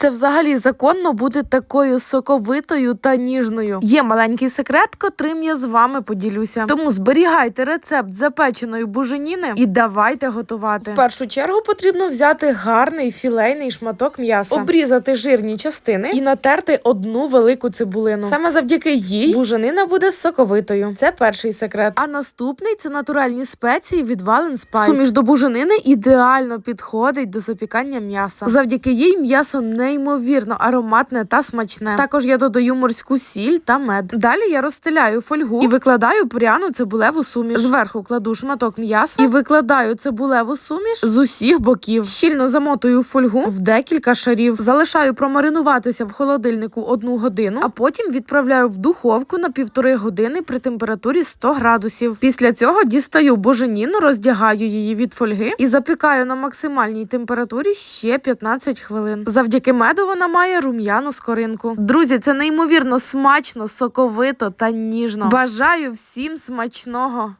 Це взагалі законно бути такою соковитою та ніжною. Є маленький секрет, котрим я з вами поділюся. Тому зберігайте рецепт запеченої буженіни і давайте готувати. В першу чергу потрібно взяти гарний філейний шматок м'яса, обрізати жирні частини і натерти одну велику цибулину. Саме завдяки їй буженина буде соковитою. Це перший секрет. А наступний це натуральні спеції від Valen Spice. Суміш до буженини ідеально підходить до запікання м'яса. Завдяки їй м'ясо неймовірно ароматне та смачне. Також я додаю морську сіль та мед. Далі я розстеляю фольгу і викладаю пряну цибулеву суміш. Зверху кладу шматок м'яса і викладаю цибулеву суміш з усіх боків. Щільно замотую фольгу в декілька шарів. Залишаю промаринуватися в холодильнику одну годину, а потім відправляю в духовку на півтори години при температурі 100 градусів. Після цього дістаю боженіну, роздягаю її від фольги і запікаю на максимальній температурі ще 15 хвилин. Завдяки меду вона має рум'яну скоринку. Друзі, це неймовірно смачно, соковито та ніжно. Бажаю всім смачного!